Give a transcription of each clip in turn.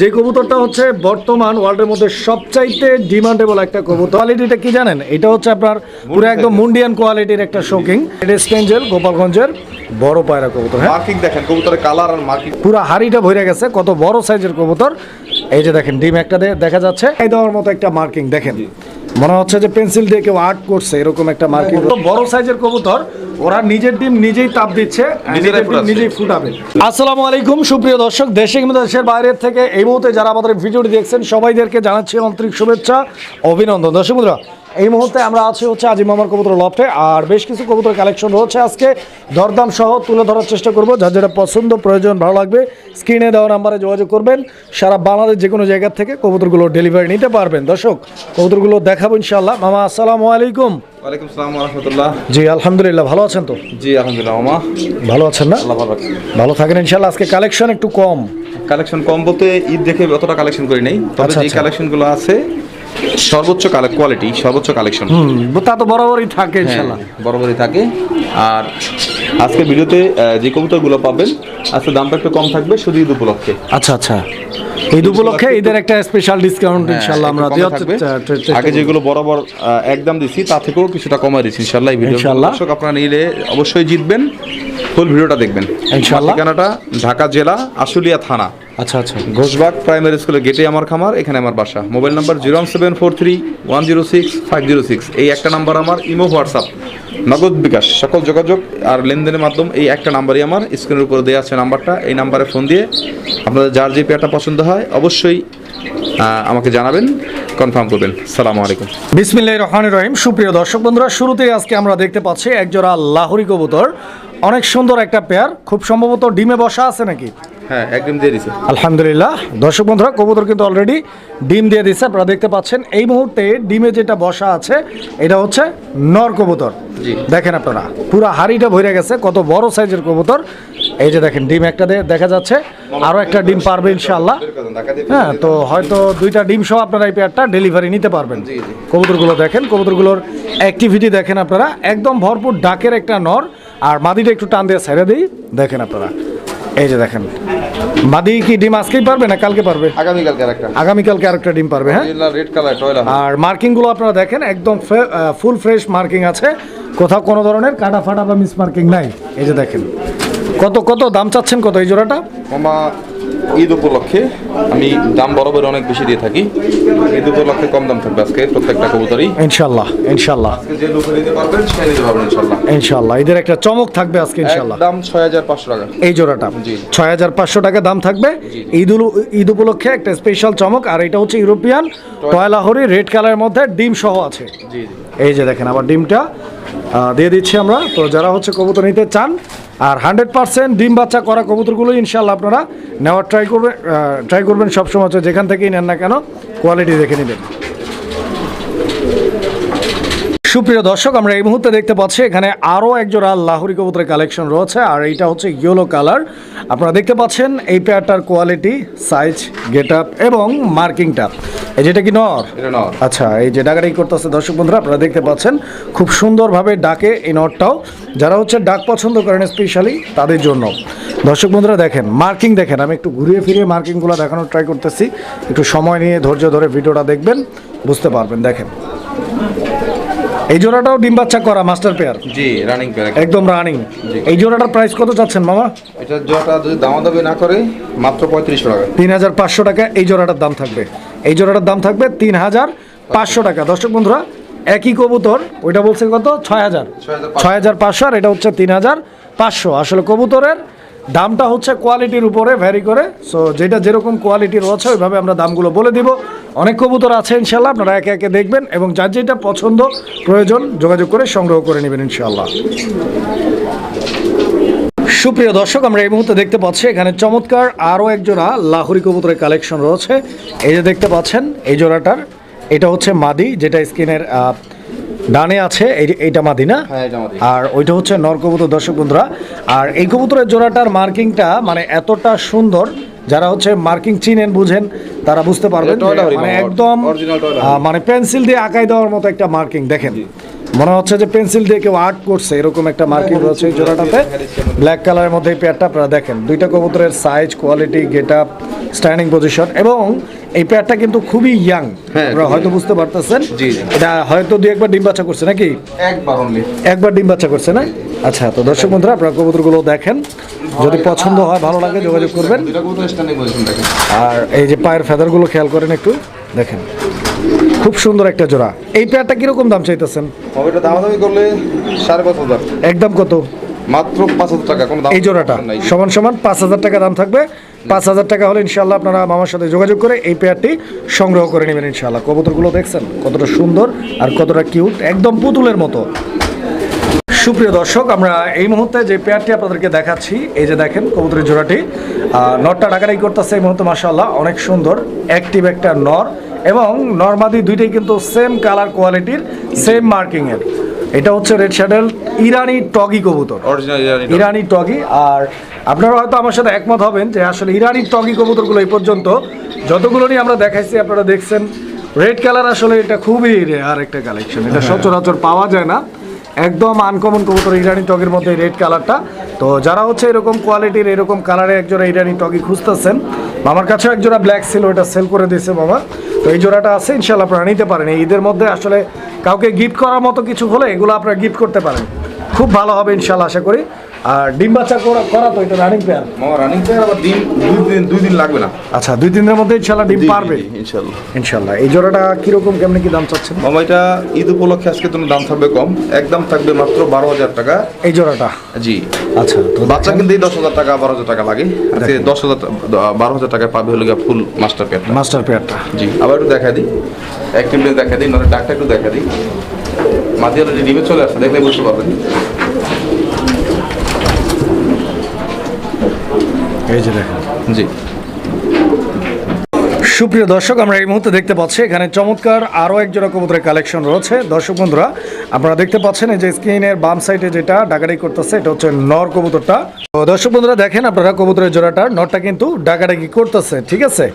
যে কবুতরটা হচ্ছে বর্তমান ওয়ার্ল্ডের মধ্যে সবচাইতে ডিমান্ডেবল একটা কবুতর। কোয়ালিটিটা কি জানেন? এটা হচ্ছে আপনার পুরো একদম মুন্ডিয়ান কোয়ালিটির একটা শোকিং রেস্টেঞ্জেল গোপালগঞ্জের বড় পায়রা কবুতর হ্যাঁ? মার্কিং দেখেন কবুতরের কালার আর মার্কিং। পুরো হাড়িটা ভরে গেছে কত বড় সাইজের কবুতর। এই যে দেখেন ডিম একটা দেখা যাচ্ছে। এই দেওয়ার মতো একটা মার্কিং দেখেন। মনে হচ্ছে যে পেন্সিল দিয়ে কেউ আর্ট করছে এরকম একটা মার্কিং বড় সাইজের কবুতর ওরা নিজের ডিম নিজেই তাপ দিচ্ছে নিজের নিজেই ফুটাবে। আসসালামু আলাইকুম সুপ্রিয় দর্শক দেশে কিংবা দেশের বাইরের থেকে এই মুহূর্তে যারা আমাদের ভিডিওটি দেখছেন সবাইদেরকে জানাচ্ছি আন্তরিক শুভেচ্ছা অভিনন্দন। দর্শক বন্ধুরা এই মুহূর্তে আমরা আছি হচ্ছে আজিম মামার কবুতর লফটে আর বেশ কিছু কবুতর কালেকশন রয়েছে আজকে। দরদাম সহ তুলে ধরার চেষ্টা করব। যার যেটা পছন্দ প্রয়োজন ভালো লাগবে স্ক্রিনে দেওয়া নাম্বারে যোগাযোগ করবেন। সারা বাংলাদেশ যে কোনো জায়গা থেকে কবুতরগুলো ডেলিভারি নিতে পারবেন। দর্শক কবুতরগুলো দেখাবো ইনশাল্লাহ মামা আসসালামু আলাইকুম। ওয়ালাইকুম সালাম রহমতুল্লাহ। জি আলহামদুলিল্লাহ। ভালো আছেন তো? জি আলহামদুলিল্লাহ। মামা? ভালো আছেন না? আল্লাহ ভালো ভালো থাকেন ইনশাআল্লাহ। আজকে কালেকশন একটু কম। কালেকশন কম বলতে ঈদ দেখে অতটা কালেকশন করি নাই। তবে আচ্ছা, যে আচ্ছা। কালেকশনগুলো আছে সর্বোচ্চ কোয়ালিটি সর্বোচ্চ কালেকশন তা তো বরাবরই থাকে ইনশাআল্লাহ বরাবরই থাকে। আর আজকে ভিডিওতে যে কবুতরগুলো পাবেন আজকে দামটা একটু কম থাকবে শুধু ঈদ উপলক্ষে। আচ্ছা আচ্ছা। ঈদ উপলক্ষে ঈদের একটা স্পেশাল ডিসকাউন্ট ইনশাআল্লাহ আমরা একটু থাকবে। আগে যেগুলো বরাবর একদম দিছি তা থেকেও কিছুটা কমাই দিচ্ছি ইনশাল্লাহ ভিডিও ইনশাল্লাহ। দর্শক আপনারা নিলে অবশ্যই জিতবেন। ফুল ভিডিওটা দেখবেন। ঠিকানাটা ঢাকা জেলা আশুলিয়া থানা। আচ্ছা আচ্ছা। ঘোষবাগ প্রাইমারি স্কুলের গেটে আমার খামার এখানে আমার বাসা। Mobile number zero seven four three one zero six five zero six. এই একটা নাম্বার আমার ইমো হোয়াটসঅ্যাপ। নগদ বিকাশ সকল যোগাযোগ আর লেনদেনের মাধ্যম এই একটা নাম্বারই আমার। স্ক্রিনের উপরে দেওয়া আছে নাম্বারটা এই নাম্বারে ফোন দিয়ে আপনাদের যার যে পেয়ারটা পছন্দ হয় অবশ্যই আমাকে জানাবেন কনফার্ম করবেন। সালামু আলাইকুম। বিসমিল্লাহির রহমানির রহিম। সুপ্রিয় দর্শক বন্ধুরা শুরুতেই আজকে আমরা দেখতে পাচ্ছি একজোড়া লাহোরি কবুতর। অনেক সুন্দর একটা পেয়ার খুব সম্ভবত ডিমে বসা আছে নাকি? হ্যাঁ একদম দিয়ে দিছি। আলহামদুলিল্লাহ। দর্শক বন্ধুরা কবুতর কিন্তু অলরেডি ডিম দিয়ে দিচ্ছে আপনারা দেখতে পাচ্ছেন এই মুহূর্তে ডিমে যেটা বসা আছে এটা হচ্ছে নর কবুতর। দেখেন আপনারা পুরো হাড়িটা ভরে গেছে কত বড় সাইজের কবুতর। এই যে দেখেন ডিম একটা দেখা যাচ্ছে আরও একটা ডিম পারবে ইনশাআল্লাহ। হ্যাঁ তো হয়তো দুইটা ডিম সহ আপনারা এই পেয়ারটা ডেলিভারি নিতে পারবেন। কবুতরগুলো দেখেন কবুতরগুলোর অ্যাক্টিভিটি দেখেন আপনারা। একদম ভরপুর ডাকের একটা নর আর মাদিটা একটু টান দিয়ে ছেড়ে দিই। দেখেন আপনারা। এই যে দেখেন। মাদি কি ডিম আজকেই পারবে না কালকে পারবে? আগামীকালকে আরেকটা। আগামীকালকে আরেকটা ডিম পারবে হ্যাঁ? রেড কালার টয়লা আর মার্কিংগুলো আপনারা দেখেন একদম ফুল ফ্রেশ মার্কিং আছে। কোথাও কোনো ধরনের কাটা ফাটা বা মিস মার্কিং নাই। এই যে দেখেন। কত কত দাম চাচ্ছেন কত এই জোড়াটা? মামা ঈদ উপলক্ষে আমি দাম বরাবর অনেক বেশি দিয়ে থাকি। ঈদ উপলক্ষে কম দাম থাকবে আজকে প্রত্যেকটা কবুতরই। ইনশাল্লাহ ইনশাল্লাহ। আজকে যে লোকে নিতে পারবেন সে নিতে পারবেন ইনশাল্লাহ। ইনশাল্লাহ এদের একটা চমক থাকবে আজকে ইনশাল্লাহ। দাম ছয় হাজার পাঁচশো টাকা। এই জোড়াটা জি। ছয় হাজার পাঁচশো টাকা দাম থাকবে। ঈদ উল- ঈদ উপলক্ষে একটা স্পেশাল চমক আর এটা হচ্ছে ইউরোপিয়ান টয়লাহরি রেড কালারের মধ্যে ডিম সহ আছে। এই যে দেখেন আবার ডিমটা দিয়ে দিচ্ছি আমরা। তো যারা হচ্ছে কবুতর নিতে চান, আর হান্ড্রেড পার্সেন্ট ডিম বাচ্চা করা কবুতরগুলো ইনশাল্লাহ আপনারা নেওয়ার ট্রাই করবেন ট্রাই করবেন সবসময়। যেখান থেকেই নেন না কেন কোয়ালিটি দেখে নেবেন। সুপ্রিয় দর্শক আমরা এই মুহূর্তে দেখতে পাচ্ছি এখানে আরও একজোড়া লাহোরি কবুতরের কালেকশন রয়েছে আর এইটা হচ্ছে ইয়েলো কালার আপনারা দেখতে পাচ্ছেন এই পেয়ারটার কোয়ালিটি সাইজ গেট আপ এবং মার্কিংটা এই যেটা কি নর? আচ্ছা এই যে ডাকাডাকি করতেছে দর্শক বন্ধুরা আপনারা দেখতে পাচ্ছেন খুব সুন্দরভাবে ডাকে এই নটটাও যারা হচ্ছে ডাক পছন্দ করেন স্পেশালি তাদের জন্য। দর্শক বন্ধুরা দেখেন মার্কিং দেখেন আমি একটু ঘুরিয়ে ফিরিয়ে মার্কিংগুলো দেখানোর ট্রাই করতেছি। একটু সময় নিয়ে ধৈর্য ধরে ভিডিওটা দেখবেন বুঝতে পারবেন দেখেন। এই জোড়াটাও ডিম বাচ্চা করা মাস্টার পেয়ার? জি রানিং প্যাক একদম। রানিং এই জোড়াটার প্রাইস কত চাচ্ছেন মামা? এটা জোড়াটা যদি দামা দাবি না করে মাত্র পঁয়ত্রিশশো টাকা। তিন হাজার পাঁচশো টাকা এই জোড়াটার দাম থাকবে। এই জোড়াটার দাম থাকবে তিন হাজার পাঁচশো টাকা। দর্শক বন্ধুরা একই কবুতর ওইটা বলছে কত? ছয় হাজার 6,500 ছয় হাজার পাঁচশো আর এটা হচ্ছে তিন হাজার পাঁচশো। আসলে কবুতরের দামটা হচ্ছে কোয়ালিটির উপরে ভ্যারি করে। সো যেটা যেরকম কোয়ালিটি রয়েছে, ওইভাবে আমরা দামগুলো বলে দিব। অনেক কবুতর আছে ইনশাল্লাহ আপনারা একে একে দেখবেন এবং যার যেটা পছন্দ, প্রয়োজন, যোগাযোগ করে সংগ্রহ করে নেবেন ইনশাল্লাহ সুপ্রিয় দর্শক, আমরা এই মুহূর্তে দেখতে পাচ্ছি, এখানে চমৎকার আরও এক জোড়া লাহুরি কবুতরের কালেকশন রয়েছে। এই যে দেখতে পাচ্ছেন, এই জোড়াটার, এটা হচ্ছে মাদি, যেটা স্কিনের ডানে আছে এইটা হ্যাঁ, এটা মাদি। আর ওইটা হচ্ছে নর কবুতর দর্শক বন্ধুরা। আর এই কবুতরের জোড়াটার মার্কিংটা মানে এতটা সুন্দর যারা হচ্ছে মার্কিং চিনেন বুঝেন তারা বুঝতে পারবেন মানে একদম মানে পেন্সিল দিয়ে আঁকাই দেওয়ার মতো একটা মার্কিং দেখেন। মনে হচ্ছে যে পেন্সিল দিয়ে কেউ আর্ট করছে এরকম একটা মার্কিং রয়েছে এই জোড়াটাতে। ব্ল্যাক কালারের মধ্যে এই পেয়ারটা আপনারা দেখেন। দুইটা কবুতরের size quality get up standing position এবং এই পেয়ারটা কিন্তু খুবই ইয়াং হ্যাঁ, আপনারা হয়তো বুঝতে পারতেছেন। এটা হয়তো দুই একবার ডিম বাচ্চা করছে নাকি? একবার অনলি একবার ডিম বাচ্চা করছে না? আচ্ছা তো দর্শক বন্ধুরা আপনারা কবুতরগুলো দেখেন। যদি পছন্দ হয় ভালো লাগে যোগাযোগ করবেন। দুইটা কবুতর স্ট্যান্ডিং পজিশন দেখেন আর এই যে পায়ের ফেদারগুলো খেয়াল করেন একটু দেখেন। খুব সুন্দর একটা জোড়া। এই পেয়ারটা কীরকম দাম চাইতেছেন? হবেটা দামাদামি করলে সাড়ে পাঁচ হাজার। একদম কত? মাত্র পাঁচ হাজার টাকা কোনো দাম এই জোড়াটা। সমান সমান পাঁচ হাজার টাকা দাম থাকবে। পাঁচ হাজার টাকা হলে ইনশাল্লাহ আপনারা মামার সাথে যোগাযোগ করে এই পেয়ারটি সংগ্রহ করে নেবেন ইনশাল্লাহ কবুতরগুলো দেখছেন, কতটা সুন্দর আর কতটা কিউট একদম পুতুলের মতো। সুপ্রিয় দর্শক, আমরা এই মুহূর্তে যে পেয়ারটি আপনাদেরকে দেখাচ্ছি, এই যে দেখেন কবুতরের জোড়াটি নরটা ডাকারাই করতেছে এই মুহূর্তে মাসাল্লাহ অনেক সুন্দর অ্যাক্টিভ একটা নর এবং নর্মাদি দুইটাই কিন্তু সেম কালার কোয়ালিটির সেম মার্কিংয়ের এটা হচ্ছে রেড শ্যাডেল ইরানি টগি কবুতর। অরিজিনাল ইরানি টগি। আর আপনারা হয়তো আমার সাথে একমত হবেন যে আসলে ইরানি টগি কবুতরগুলো এই পর্যন্ত যতগুলো নিয়ে আমরা দেখাইছি আপনারা দেখছেন রেড কালার আসলে এটা খুবই রেয়ার একটা কালেকশন এটা সচরাচর পাওয়া যায় না। একদম আনকমন কবুতর ইরানি টগের মধ্যে রেড কালারটা তো যারা হচ্ছে এরকম কোয়ালিটির এরকম কালারে একজোড়া ইরানি টগি খুঁজতেছেন আমার কাছেও একজোড়া ব্ল্যাক ছিল ওটা সেল করে দিয়েছে মামা। তো এই জোড়াটা আছে ইনশাল্লাহ আপনারা নিতে পারেন। এই ঈদের মধ্যে আসলে কাউকে গিফট করার মতো কিছু হলে এগুলো আপনারা গিফট করতে পারেন। খুব ভালো হবে ইনশাল্লাহ, আশা করি। আর ডিম বাচ্চা করা তো এটা রানিং পেয়ার রানিং পেয়ার আবার দিন দুই দিন দুই দিন লাগবে না। আচ্ছা দুই দিনের মধ্যে ইনশাল্লাহ ডিম পারবে? ইনশাল্লাহ ইনশাল্লাহ এই জোড়াটা কীরকম কেমনি কি দাম চাচ্ছেন? মামা এটা ঈদ উপলক্ষে আজকে তোমার দাম থাকবে কম। একদম থাকবে মাত্র বারো হাজার টাকা। এই জোড়াটা? জি। আচ্ছা তো বাচ্চা কিন্তু দশ হাজার টাকা বারো হাজার টাকা লাগে। আজকে দশ হাজার বারো হাজার টাকায় পাবে হলো গিয়ে ফুল মাস্টার পেয়ারটা। মাস্টার পেয়ারটা। জি আবার একটু দেখা দিই। এক অ্যাক্টিভলি দেখা দিই নয় ডাকটা একটু দেখা দিই। মাঝে ডিমে চলে আসছে দেখলে বুঝতে পারবেন। এই যে দেখেন। জি। সুপ্রিয় দর্শক আমরা এই মুহূর্তে দেখতে পাচ্ছি এখানে চমৎকার আরও এক জোড়া কবুতরের কালেকশন রয়েছে। দর্শক বন্ধুরা আপনারা দেখতে পাচ্ছেন এই যে স্ক্রিনের বাম সাইডে যেটা ডাকাডাকি করতেছে এটা হচ্ছে নর কবুতরটা। তো দর্শক বন্ধুরা দেখেন আপনারা কবুতরের জোড়াটা নরটা কিন্তু ডাকাডাকি করতেছে ঠিক আছে?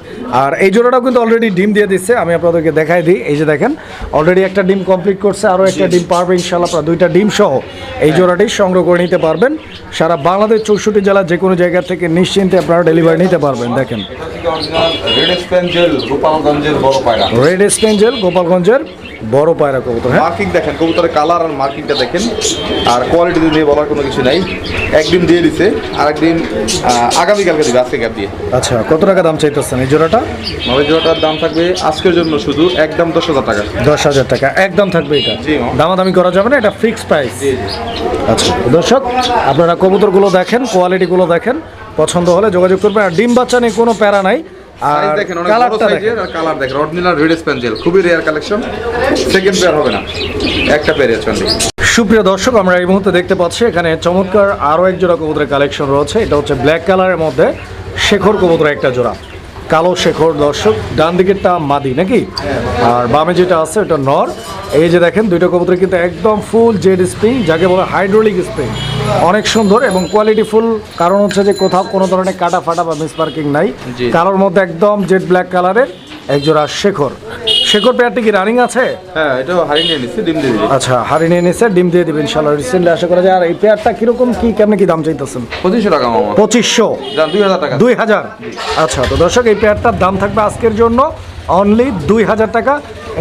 আর এই জোড়াটাও কিন্তু অলরেডি ডিম দিয়ে দিচ্ছে আমি আপনাদেরকে দেখাই দিই। এই যে দেখেন অলরেডি একটা ডিম কমপ্লিট করছে আরও একটা ডিম পারবে ইনশাল্লাহ আপনারা দুইটা ডিম সহ এই জোড়াটি সংগ্রহ করে নিতে পারবেন। সারা বাংলাদেশ চৌষট্টি জেলা যে কোনো জায়গা থেকে নিশ্চিন্তে আপনারা ডেলিভারি নিতে পারবেন দেখেন। স্পেঞ্জেল গোপালগঞ্জের বড় পায়রা। রেড স্পেঞ্জেল গোপালগঞ্জের বড় পায়রা কবুতর হ্যাঁ? মার্কিং দেখেন কবুতরের কালার আর মার্কিংটা দেখেন। আর কোয়ালিটি নিয়ে বলার কোনো কিছু নাই। একদিন দিয়ে দিছে আর একদিন আগামীকালকে দিবে আজকে গ্যাপ দিয়ে। আচ্ছা কত টাকা দাম চাইতেছেন এই জোড়াটা? নয় জোড়াটার দাম থাকবে আজকের জন্য শুধু একদম দশ হাজার টাকা। দশ হাজার টাকা একদম থাকবে এটা? দামাদামি করা যাবে না এটা ফিক্সড প্রাইস আচ্ছা দর্শক আপনারা কবুতরগুলো দেখেন কোয়ালিটিগুলো দেখেন পছন্দ হলে যোগাযোগ করবেন। আর ডিম বাচ্চা নিয়ে কোনো প্যারা নাই আর দেখেন অনেক বড় সাইজের আর কালার দেখেন। অরিজিনাল রেড স্পেঞ্জেল খুবই রেয়ার কালেকশন সেকেন্ড পেয়ার হবে না। একটা পেয়ার আছে সুপ্রিয় দর্শক আমরা এই মুহূর্তে দেখতে পাচ্ছি এখানে চমৎকার আরও এক জোড়া কবুতরের কালেকশন রয়েছে। এটা হচ্ছে ব্ল্যাক কালারের মধ্যে শেখর কবুতরের একটা জোড়া। কালো শেখর দর্শক ডান দিকেরটা মাদি নাকি? আর বামে যেটা আছে ওটা নর। এই যে দেখেন দুইটা কবুতর কিন্তু একদম ফুল জেড স্প্রিং যাকে বলে হাইড্রোলিক স্প্রিং অনেক সুন্দর এবং কোয়ালিটি ফুল কারণ হচ্ছে যে কোথাও কোনো ধরনের কাটা ফাটা বা মিসমার্কিং নাই। কারোর কালোর মধ্যে একদম জেড ব্ল্যাক কালারের একজোড়া শেখর। শেখর পেয়ারটি কি রানিং আছে? হ্যাঁ এটা হারিয়ে নিয়ে নিচ্ছে ডিম দিয়ে দিবে। আচ্ছা হারি নিয়ে নিচ্ছে ডিম দিয়ে দিবেন ইনশাল্লাহ রিসেন্টলি আশা করা যায়। আর এই পেয়ারটা কীরকম কি কেমন কি দাম চাইতেছেন? পঁচিশশো টাকা মামা। পঁচিশশো? দুই হাজার টাকা। দুই হাজার? আচ্ছা তো দর্শক এই পেয়ারটার দাম থাকবে আজকের জন্য অনলি দুই হাজার টাকা।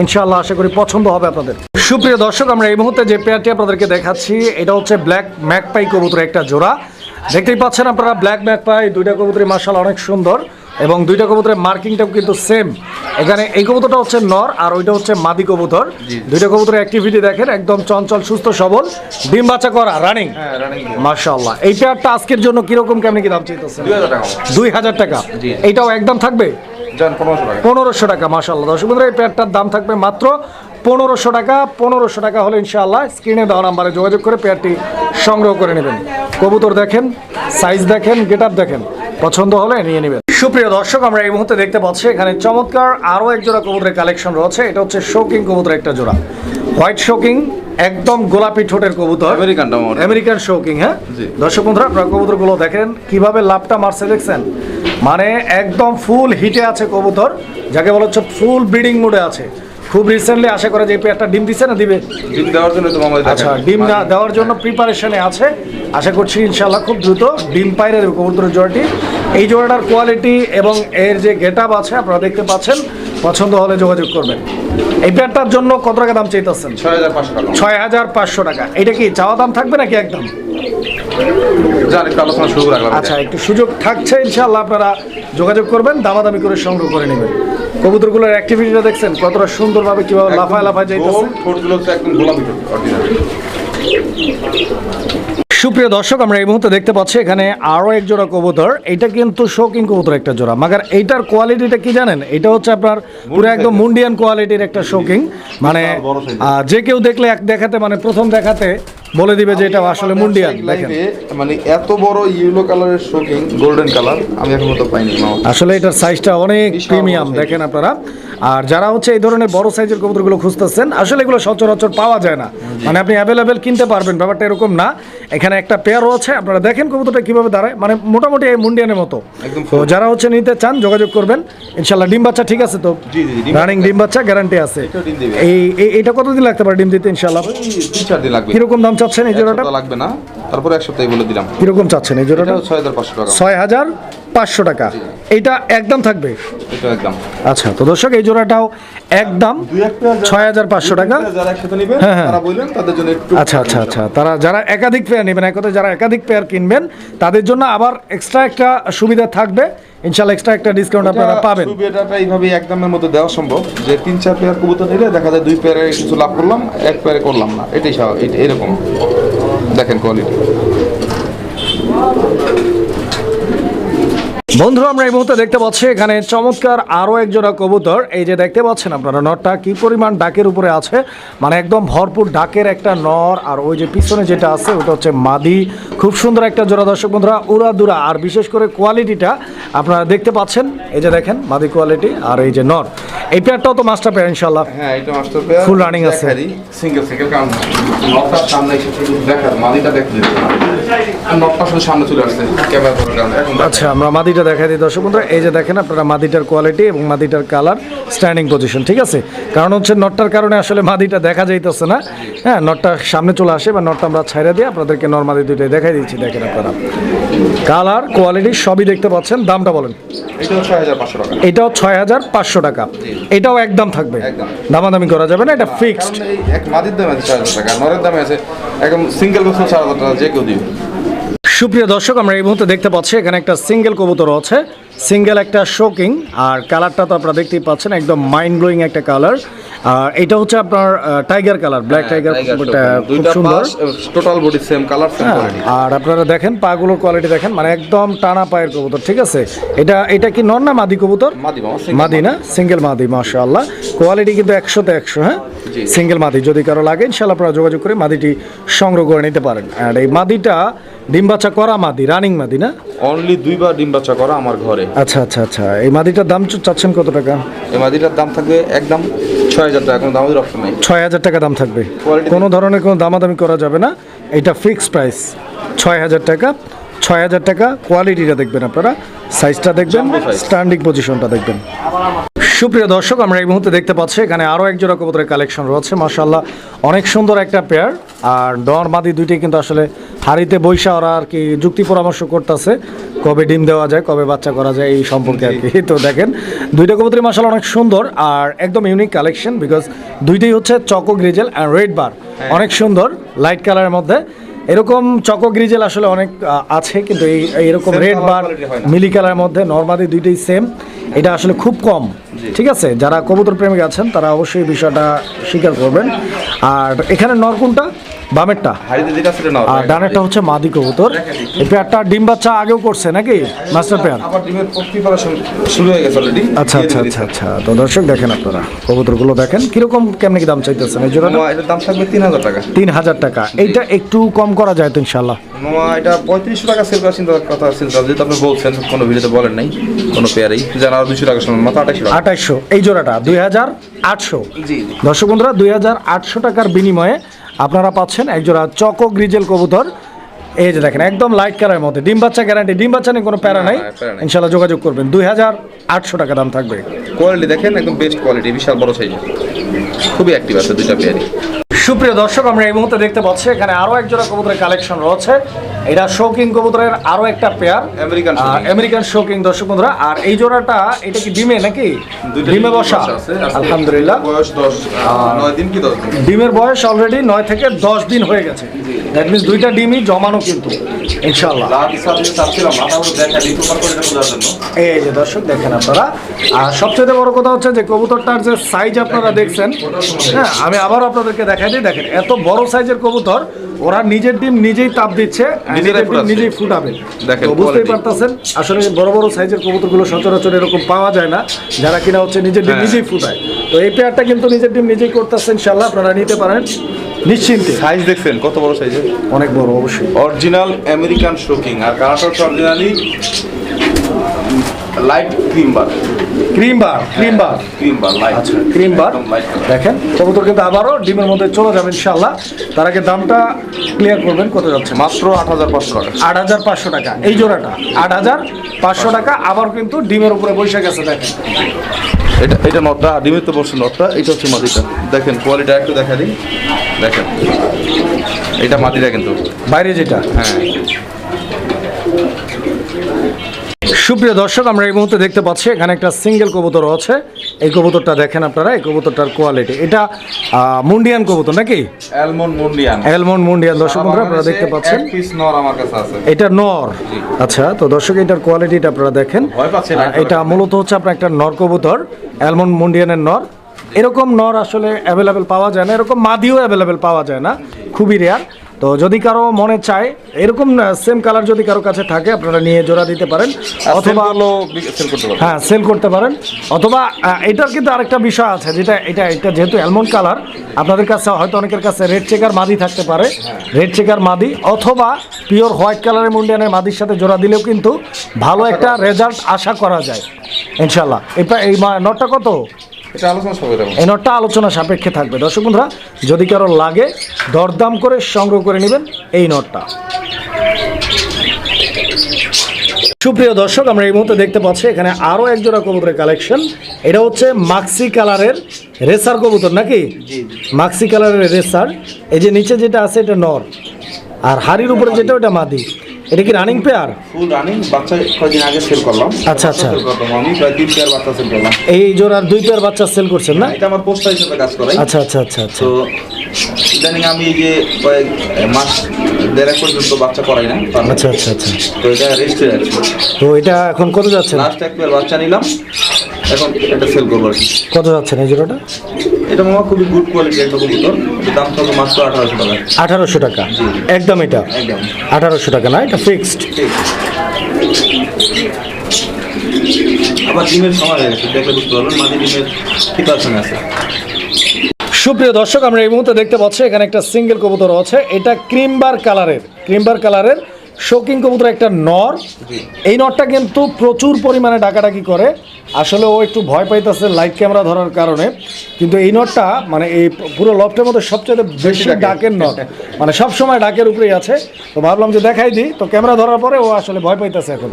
ইনশাল্লাহ আশা করি পছন্দ হবে আপনাদের। সুপ্রিয় দর্শক আমরা এই মুহূর্তে যে পেয়ারটি আপনাদেরকে দেখাচ্ছি এটা হচ্ছে ব্ল্যাক ম্যাকপাই কবুতরের একটা জোড়া। দেখতেই পাচ্ছেন আপনারা ব্ল্যাক ম্যাকপাই দুইটা কবুতরের মার্শাল অনেক সুন্দর। এবং দুইটা কবুতরের মার্কিংটাও কিন্তু সেম এখানে এই কবুতরটা হচ্ছে নর আর ওইটা হচ্ছে মাদি কবুতর। দুইটা কবুতরের অ্যাক্টিভিটি দেখেন একদম চঞ্চল সুস্থ সবল। ডিম বাচ্চা করা রানিং মার্শাল্লাহ এই পেয়ারটা আজকের জন্য কীরকম কেমনি কি দাম চাইতেছে দুই হাজার টাকা। এইটাও একদম থাকবে? পনেরোশো টাকা। মাসাল্লাহ দর্শক বন্ধুরা এই পেয়ারটার দাম থাকবে মাত্র পনেরোশো টাকা। পনেরোশো টাকা হলে ইনশাআল্লাহ স্ক্রিনে দেওয়া নাম্বারে যোগাযোগ করে পেয়ারটি সংগ্রহ করে নেবেন। কবুতর দেখেন সাইজ দেখেন গেট আপ দেখেন। পছন্দ হলে নিয়ে নেবেন। সুপ্রিয় দর্শক আমরা এই মুহূর্তে দেখতে পাচ্ছি এখানে চমৎকার আরও এক জোড়া কবুতরের কালেকশন রয়েছে। এটা হচ্ছে শোকিং কবুতর একটা জোড়া। হোয়াইট শোকিং একদম গোলাপি ঠোঁটের কবুতর। আমেরিকান আমার আমেরিকান শোকিং হ্যাঁ। দর্শক বন্ধুরা আপনারা কবুতরগুলো দেখেন কীভাবে লাভটা মারছে দেখছেন মানে একদম ফুল হিটে আছে কবুতর যাকে বলা হচ্ছে ফুল ব্রিডিং মোডে আছে। খুব রিসেন্টলি আশা করা যে পেয়ারটা ডিম দিছে না দিবে? ডিম দেওয়ার জন্য তো আচ্ছা ডিম না দেওয়ার জন্য প্রিপারেশনে আছে। আশা করছি ইনশাল্লাহ খুব দ্রুত ডিম পাইরে দেবে কবুতরের জোড়াটি এই জোড়াটার কোয়ালিটি এবং এর যে গেট আছে আপনারা দেখতে পাচ্ছেন পছন্দ হলে যোগাযোগ করবেন। এই পেয়ারটার জন্য কত টাকা দাম চাইতেছেন? ছয় হাজার পাঁচশো টাকা। এটা কি চাওয়া দাম থাকবে নাকি একদম? আচ্ছা একটু সুযোগ থাকছে ইনশাল্লাহ আপনারা যোগাযোগ করবেন দামাদামি করে সংগ্রহ করে নেবেন। কবুতরগুলোর অ্যাক্টিভিটিটা দেখছেন কতটা সুন্দরভাবে কীভাবে লাফায় লাফায় যাইতেছে। ঠোঁটগুলো তো একদম গোলাপি ঠোঁট অরিজিনাল সুপ্রিয় দর্শক আমরা এই মুহূর্তে দেখতে পাচ্ছি এখানে আরও এক জোড়া কবুতর। এটা কিন্তু শৌকিং কবুতর একটা জোড়া। মাগার এইটার কোয়ালিটিটা কি জানেন? এটা হচ্ছে আপনার পুরো একদম মুন্ডিয়ান কোয়ালিটির একটা শৌকিং মানে আহ, যে কেউ দেখলে এক দেখাতে মানে প্রথম দেখাতে বলে দিবে যে এটা আসলে মুন্ডিয়ান দেখেন। মানে এত বড় ইয়েলো কালারের শোকিং গোল্ডেন কালার আমি এখন মতো পাইনি আসলে এটার সাইজটা অনেক প্রিমিয়াম দেখেন আপনারা। আর যারা হচ্ছে এই ধরনের বড় সাইজের কবুতরগুলো খুঁজতেছেন আসলে এগুলো সচরাচর পাওয়া যায় না। মানে আপনি অ্যাভেলেবেল কিনতে পারবেন ব্যাপারটা এরকম না। এখানে একটা পেয়ারও আছে আপনারা দেখেন কবুতরটা কীভাবে দাঁড়ায়। মানে মোটামুটি এই মুন্ডিয়ানের মতো। তো যারা হচ্ছে নিতে চান যোগাযোগ করবেন। ইনশাল্লাহ ডিম বাচ্চা ঠিক আছে তো? জি, জি, ডিম রানিং ডিম বাচ্চা গ্যারান্টি আছে। এই এটা কতদিন লাগতে পারে ডিম দিতে ইনশাল্লাহ? কীরকম দাম চাচ্ছেন এই জোড়াটা? লাগবে না। তারপরে এক সপ্তাহে বলে দিলাম। কীরকম চাচ্ছেন এই জোড়াটা? ছয় হাজার পাঁচশো টাকা। ছয় হাজার পাঁচশো টাকা। এইটা একদম থাকবে? এটা একদম। আচ্ছা তো দর্শক এই জোড়াটাও একদম ছয় হাজার পাঁচশো টাকা। হ্যাঁ, হ্যাঁ। আচ্ছা আচ্ছা আচ্ছা। তারা যারা একাধিক পেয়ার নেবেন এক কথায় যারা একাধিক পেয়ার কিনবেন তাদের জন্য আবার এক্সট্রা একটা সুবিধা থাকবে। এক্সট্রা একটা ডিসকাউন্ট আপনারা পাবেন। সুবিধাটা এইভাবে একদমের মধ্যে দেওয়া সম্ভব যে তিন চার পেয়ার কবুতর নিলে দেখা যায় দুই পেয়ারে কিছু লাভ করলাম এক পেয়ারে করলাম না। এটাই এরকম। দেখেন কোয়ালিটি বন্ধুরা আমরা এই মুহূর্তে দেখতে পাচ্ছি এখানে চমৎকার আরও এক জোড়া কবুতর। এই যে দেখতে পাচ্ছেন আপনারা নরটা কি পরিমাণ ডাকের উপরে আছে? মানে একদম ভরপুর ডাকের একটা নর আর ওই যে পিছনে যেটা আছে ওটা হচ্ছে মাদি। খুব সুন্দর একটা জোড়া দর্শক বন্ধুরা উড়া দুরা আর বিশেষ করে কোয়ালিটিটা আপনারা দেখতে পাচ্ছেন। এই যে দেখেন মাদি কোয়ালিটি আর এই যে নর। এই পেয়ারটাও তো মাস্টার পেয়ার ইনশাল্লাহ হ্যাঁ এটা মাস্টার পেয়ার Full running আছে। সিঙ্গেল সিঙ্গেল কারণ সামনে এসে দেখার মাদিটা দেখতে। আচ্ছা আমরা মাদিটা দেখাই দিই দর্শক বন্ধুরা। এই যে দেখেন আপনারা মাদিটার কোয়ালিটি এবং মাদিটার কালার স্ট্যান্ডিং পজিশন ঠিক আছে? কারণ হচ্ছে নটটার কারণে আসলে মাদিটা দেখা যাইতেছে না। হ্যাঁ নটটা সামনে চলে আসে বা নটটা আমরা ছাইরা দিয়ে আপনাদেরকে নর্মালি দুইটাই দেখাই দিচ্ছি, দেখেন আপনারা। কালার কোয়ালিটি সবই দেখতে পাচ্ছেন। দামটা বলেন। এটাও ছয় হাজার পাঁচশো টাকা। এটাও একদম থাকবে। দামাদামি করা যাবে না এটা ফিক্সড এক মাদির দামে আছে হাজার টাকা নরের দামে আছে একদম সিঙ্গেল বছর চার হাজার টাকা যে কেউ দিবে সুপ্রিয় দর্শক আমরা এই মুহূর্তে দেখতে পাচ্ছি এখানে একটা সিঙ্গেল কবুতর আছে। সিঙ্গেল একটা শোকিং আর কালারটা তো আপনারা দেখতেই পাচ্ছেন একদম মাইন্ড ব্লোয়িং একটা কালার আর এটা হচ্ছে আপনার টাইগার কালার ব্ল্যাক টাইগার খুব সুন্দর টোটাল বডি সেম কালার আর আপনারা দেখেন পাগুলোর কোয়ালিটি দেখেন মানে একদম টানা পায়ের কবুতর ঠিক আছে? এটা এটা কি নর না মাদি কবুতর? মাদি না? সিঙ্গেল মাদি মাশাআল্লাহ। কোয়ালিটি কিন্তু একশোতে একশো হ্যাঁ? সিঙ্গেল মাদি যদি কারও লাগে ইনশাল্লাহ আপনারা যোগাযোগ করে মাদিটি সংগ্রহ করে নিতে পারেন। আর এই মাদিটা ডিম বাচ্চা করা মাদি রানিং মাদি না? অনলি দুইবার ডিম বাচ্চা করা আমার ঘরে। আচ্ছা আচ্ছা আচ্ছা। এই মাদিটার দাম চাচ্ছেন কত টাকা? এই মাদিটার দাম থাকবে একদম ছয় হাজার টাকা কোনো দামের অপশন নাই। ছয় হাজার টাকা দাম থাকবে। কোনো ধরনের কোনো দামাদামি করা যাবে না। এটা ফিক্সড প্রাইস ছয় হাজার টাকা ছয় হাজার টাকা। কোয়ালিটিটা দেখবেন আপনারা। সাইজটা দেখবেন স্ট্যান্ডিং পজিশনটা দেখবেন। সুপ্রিয় দর্শক আমরা এই মুহূর্তে দেখতে পাচ্ছি এখানে আরও এক জোড়া কবুতরের কালেকশন রয়েছে। মাশাল্লাহ অনেক সুন্দর একটা পেয়ার আর ডর মাদি দুইটি কিন্তু আসলে হাড়িতে বৈশা ওরা আর কি যুক্তি পরামর্শ করতেছে কবে ডিম দেওয়া যায় কবে বাচ্চা করা যায় এই সম্পর্কে আর কি। তো দেখেন দুইটা কবুতরই মাশাল্লাহ অনেক সুন্দর আর একদম ইউনিক কালেকশন বিকজ দুইটাই হচ্ছে choco grizzle and red bar অনেক সুন্দর লাইট কালারের মধ্যে। এরকম চকো গ্রিজেল আসলে অনেক আছে কিন্তু এই এরকম রেড বার। মিলি কালারের মধ্যে নর্মালি দুইটাই সেম এটা আসলে খুব কম। ঠিক আছে যারা কবুতর প্রেমিক আছেন তারা অবশ্যই বিষয়টা স্বীকার করবেন। আর এখানে নর কোনটা? বামেরটা। আর ডানেরটা হচ্ছে মাদি কবুতর। এই পেয়ারটা ডিম বাচ্চা আগেও করছে নাকি মাস্টার পেয়ার? শুরু হয়ে গেছে অলরেডি আচ্ছা আচ্ছা আচ্ছা আচ্ছা। তো দর্শক দেখেন আপনারা কবুতরগুলো দেখেন। কীরকম কেমনি দাম চাইতেছেন এই এটার দাম থাকবে তিন হাজার টাকা। তিন হাজার টাকা। এইটা একটু কম করা যায় তো ইনশাল্লাহ মামা এটা পঁয়ত্রিশশো টাকা সেল করার চিন্তা কথা চিন্তা যেহেতু আপনি বলছেন কোনো ভিডিওতে বলেন নাই কোনো পেয়ারেই যেন আর দুশো টাকা শুনুন মাত্র আঠাশশো টাকা। এই জোড়াটা দুই হাজার আটশো। জি দর্শক বন্ধুরা দুই হাজার আটশো টাকার বিনিময়ে আপনারা পাচ্ছেন একজোড়া চকো গ্রিজেল কবুতর। এই যে দেখেন একদম লাইট কালারের মধ্যে। ডিম বাচ্চা গ্যারান্টি ডিম বাচ্চা নিয়ে কোনো প্যারা নাই। ইনশাল্লাহ যোগাযোগ করবেন। দুই হাজার আটশো টাকা দাম থাকবে। কোয়ালিটি দেখেন একদম বেস্ট কোয়ালিটি বিশাল বড় সাইজের খুবই অ্যাক্টিভ আছে দুইটা পেয়ারই সুপ্রিয় দর্শক আমরা এই মুহূর্তে দেখতে পাচ্ছি এখানে আরও একজোড়া কবুতরের কালেকশন রয়েছে। এটা শৌকিং কবুতরের আরও একটা pair American show king. American show king দর্শক বন্ধুরা। আর এই জোড়াটা এটা কি ডিমে নাকি? ডিমে বসা। আলহামদুলিল্লাহ। বয়স দশ নয় দিন কি দশ ডিমের বয়স অলরেডি নয় থেকে দশ দিন হয়ে গেছে। দ্যাট মিনস দুইটা ডিমই জমানো কিন্তু ইনশাল্লাহ এই যে দর্শক দেখেন আপনারা। আর সবচেয়ে বড় কথা হচ্ছে যে কবুতরটার যে সাইজ আপনারা দেখছেন হ্যাঁ আমি আবার আপনাদেরকে দেখাই দিই দেখেন এত বড় সাইজের কবুতর ওরা নিজের ডিম নিজেই তাপ দিচ্ছে। নিজেই ফুটাবে। দেখেন, তো বুঝতেই পারতেছেন আসলে বড় বড় সাইজের কবুতরগুলো সচরাচর এরকম পাওয়া যায় না যারা কিনা হচ্ছে নিজের ডিম হ্যাঁ। নিজেই ফুটায়। তো এই পেয়ারটা কিন্তু নিজের ডিম নিজেই করতেছে ইনশাল্লাহ আপনারা নিতে পারেন। নিশ্চিন্তে। সাইজ দেখছেন কত বড় সাইজের অনেক বড় অবশ্যই। অরিজিনাল আমেরিকান শোকিং আর কালারটা originally light cream bar cream bar cream bar cream bar light আচ্ছা ক্রিম বার দেখেন কবুতর কিন্তু আবারও ডিমের মধ্যে চলে যাবে ইনশাল্লাহ তার আগে দামটা ক্লিয়ার করবেন কত যাচ্ছে? মাত্র আট হাজার পাঁচশো টাকা। আট হাজার পাঁচশো টাকা এই জোড়াটা আট হাজার পাঁচশো টাকা আবার কিন্তু ডিমের উপরে বসে গেছে দেখেন। এটা এটা নটটা ডিমের তো বসছে নটটা এটা হচ্ছে মাটিটা। দেখেন কোয়ালিটা একটু দেখা দিই। দেখেন এটা মাটিটা কিন্তু। বাইরে যেটা? হ্যাঁ। সুপ্রিয় দর্শক আমরা এই মুহূর্তে দেখতে পাচ্ছি এখানে একটা সিঙ্গেল কবুতর আছে এই কবুতরটা দেখেন আপনারা এই কবুতরটার কোয়ালিটি এটা মুন্ডিয়ান কবুতর নাকি? অ্যালমন্ড মুন্ডিয়ান। অ্যালমন্ড মুন্ডিয়ান দর্শক বন্ধুরা আপনারা দেখতে পাচ্ছেন। পিস নর আমার কাছে আছে। এটা নর। আচ্ছা তো দর্শক এটার কোয়ালিটিটা আপনারা দেখেন। এটা মূলত হচ্ছে আপনার একটা নর কবুতর অ্যালমন্ড মুন্ডিয়ানের নর। এরকম নর আসলে অ্যাভেলেবেল পাওয়া যায় না এরকম মাদিও অ্যাভেলেবেল পাওয়া যায় না। খুবই রেয়ার তো যদি কারও মনে চায় এরকম সেম কালার যদি কারও কাছে থাকে আপনারা নিয়ে জোড়া দিতে পারেন। অথবা সেল করতে পারব হ্যাঁ সেল করতে পারেন। অথবা এটার কিন্তু আরেকটা বিষয় আছে যেটা এটা এটা যেহেতু অ্যালমন্ড কালার আপনাদের কাছে হয়তো অনেকের কাছে রেড চেকার মাদি থাকতে পারে। রেড চেকার মাদি অথবা পিওর হোয়াইট কালারের মুন্ডিয়ানের মাদির সাথে জোড়া দিলেও কিন্তু ভালো একটা রেজাল্ট আশা করা যায় ইনশাল্লাহ এটা এই মা- নটটা কত? এই নটটা আলোচনা সাপেক্ষে থাকবে। দর্শক বন্ধুরা যদি কারও লাগে দরদাম করে সংগ্রহ করে নেবেন এই নটটা। সুপ্রিয় দর্শক আমরা এই মুহূর্তে দেখতে পাচ্ছি এখানে আরও এক জোড়া কবুতরের কালেকশন। এটা হচ্ছে মাক্সি কালারের রেসার কবুতর নাকি? মাক্সি কালারের রেসার। এই যে নিচে যেটা আছে এটা নর। আর হাড়ির উপরে যেটা ওটা মাদি। এটা কি রানিং পেয়ার ফুল রানিং বাচ্চা কয়েকদিন আগে সেল করলাম। আচ্ছা, আচ্ছা। আমি প্রায় দুই পেয়ার বাচ্চা সেল করলাম। এই জোড়ার দুই পেয়ার বাচ্চা সেল করছেন না? এটা আমার পোস্টার হিসেবে কাজ করাই। আচ্ছা আচ্ছা আচ্ছা আচ্ছা। তো ইদানিং আমি এই যে কয়েক মাস দেড় পর্যন্ত বাচ্চা করাই না আচ্ছা আচ্ছা আচ্ছা। তো এটা রেস্টে আছে তো এটা এখন কত যাচ্ছে? লাস্ট এক পেয়ার বাচ্চা নিলাম। এখন এটা সেল করব কত যাচ্ছেন এই জোড়াটা এটা মামা খুবই গুড কোয়ালিটি একটা কবুতর। দাম থাকবে মাত্র আঠারোশো টাকা। আঠারোশো টাকা। একদম এটা? একদম। আঠারোশো টাকা না? এটা ফিক্সড আবার ডিমের সময় হয়ে গেছে দেখলে বুঝতে পারবেন মাঝে ডিমের প্রিপারেশন আছে। সুপ্রিয় দর্শক আমরা এই মুহূর্তে দেখতে পাচ্ছি এখানে একটা সিঙ্গেল কবুতর আছে। এটা ক্রিমবার কালারের ক্রিমবার কালারের শোকিং কবুতর একটা নর। এই নরটা কিন্তু প্রচুর পরিমাণে ডাকাডাকি করে। আসলে ও একটু ভয় পাইতেছে লাইট ক্যামেরা ধরার কারণে। কিন্তু এই নটটা মানে এই পুরো লফটের মধ্যে সবচেয়ে বেশি ডাকের। নট মানে সব সময় ডাকের উপরেই আছে। তো ভাবলাম যে দেখাই দিই। তো ক্যামেরা ধরার পরে ও আসলে ভয় পাইতেছে এখন।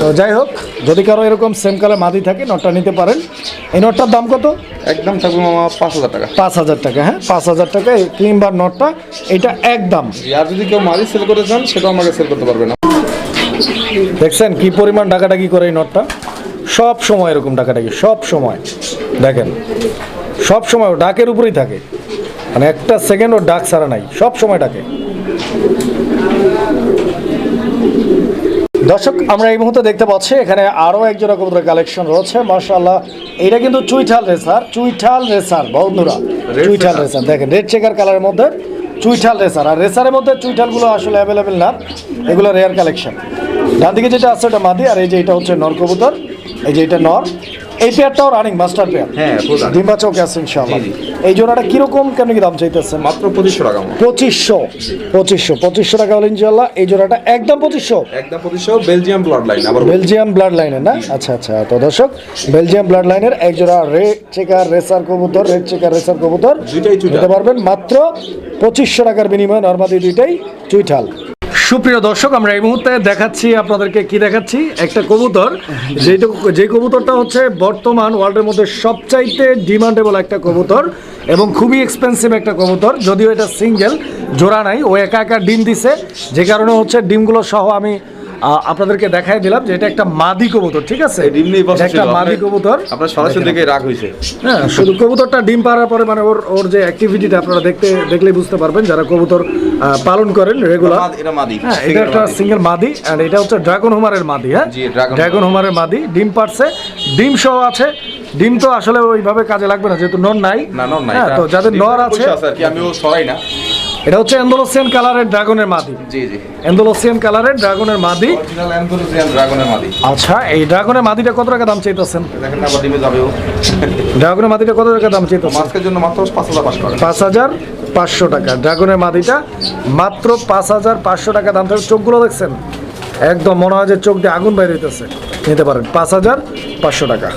তো যাই হোক যদি কারও এরকম সেম কালার মাদি থাকে নটটা নিতে পারেন। এই নটটার দাম কত? একদম থাকবে মামা পাঁচ হাজার টাকা। পাঁচ হাজার টাকা হ্যাঁ? পাঁচ হাজার টাকা এই ক্রিমবার নটটা এটা একদম আর যদি কেউ মারি সেল করতে চান সেটাও আমাকে সেল করতে পারবে না। দেখছেন কি পরিমাণ ডাকাডাকি করে এই নটটা? সব সময় এরকম ডাকাডাকি সব সময়। দেখেন সব সময় ও ডাকের উপরেই থাকে। মানে একটা সেকেন্ড ও ডাক ছাড়া নাই সব সময় ডাকে। দর্শক আমরা এই মুহূর্তে দেখতে পাচ্ছি এখানে আরও একজন কবুতরের কালেকশন রয়েছে। মার্শাল্লাহ এটা কিন্তু চুইঠাল রেসার চুইঠাল রেসার বন্ধুরা চুইঠাল। রেসার। দেখেন রেড চেকার কালারের মধ্যে চুইঠাল রেসার। আর রেসারের মধ্যে চুইঠালগুলো আসলে অ্যাভেলেবেল না এগুলো রেয়ার কালেকশন ডান দিকে যেটা আছে ওটা মাদি আর এই যে এটা হচ্ছে নর কবুতর এই যে এটা নর। এই পেয়ারটাও রানিং মাস্টার পেয়ার হ্যাঁ ফুল রানিং আছে ইনশাআল্লাহ। এই জোড়াটা কীরকম কেমন কি দাম চাইতেছেন? মাত্র পঁচিশশো টাকা পঁচিশশো পঁচিশশো পঁচিশশো টাকা হলে ইনশাল্লাহ এই জোড়াটা একদম পঁচিশশো। একদম পঁচিশশো বেলজিয়াম ব্লাড লাইন আবার বেলজিয়াম ব্লাড লাইনের না? আচ্ছা আচ্ছা তো দর্শক বেলজিয়াম ব্লাড লাইনের এক জোড়া রেড চেকার রেসার কবুতর রেড চেকার রেসার কবুতর দুইটাই। নিতে পারবেন মাত্র পঁচিশশো টাকার বিনিময়ে নর্মাদি দুইটাই চুইঠাল। সুপ্রিয় দর্শক, আমরা এই মুহূর্তে দেখাচ্ছি, আপনাদেরকে কি দেখাচ্ছি? একটা কবুতর। যেটা যে কবুতরটা হচ্ছে বর্তমান ওয়ার্ল্ডের মধ্যে সবচাইতে ডিমান্ডেবল একটা কবুতর এবং খুবই এক্সপেন্সিভ একটা কবুতর, যদিও এটা সিঙ্গেল জোড়া নাই, ও একা একা ডিম দিছে, যে কারণে হচ্ছে ডিমগুলো সহ আমি আপনাদেরকে দেখাই দিলাম যে এটা একটা মাদি কবুতর ঠিক আছে? একটা মাদি কবুতর। আপনার সরাসরি দেখে রাগ হয়েছে। হ্যাঁ শুধু কবুতরটা ডিম পাড়ার পরে মানে ওর ওর যে অ্যাক্টিভিটিটা আপনারা দেখতে দেখলেই বুঝতে পারবেন যারা কবুতর পালন করেন রেগুলার এটা মাদি। হ্যাঁ এটা একটা সিঙ্গেল মাদি আর এটা হচ্ছে ড্রাগন হুমারের মাদি হ্যাঁ? ড্রাগন হুমারের মাদি ডিম পারছে ডিম সহ আছে। ডিম তো আসলে ওইভাবে কাজে লাগবে না যেহেতু নর নাই। না নর নাই। হ্যাঁ, তো যাদের নর আছে আমিও সরাই না। এটা হচ্ছে এন্ডোলোসিয়ান কালারের ড্রাগনের মাদি। জি জি। এন্ডোলোসিয়ান কালারের ড্রাগনের মাদি। অরিজিনাল অ্যান্থোলজিয়ান ড্রাগনের মাদি। আচ্ছা এই ড্রাগনের মাদিটা কত টাকা দাম চাইতেছেন? দেখেন না ডিমে যাবেও ড্রাগনের মাদিটা কত টাকা দাম চাইতেছেন? মাস্কের জন্য মাত্র পাঁচ হাজার পাঁচশো টাকা। পাঁচ হাজার পাঁচশো টাকা। ড্রাগনের মাদিটা মাত্র পাঁচ হাজার পাঁচশো টাকা দাম তবে চোখগুলো দেখছেন? একদম মনে হয় যে চোখ দিয়ে আগুন বাইরে হইতেছে। নিতে পারেন পাঁচ হাজার পাঁচশো টাকা।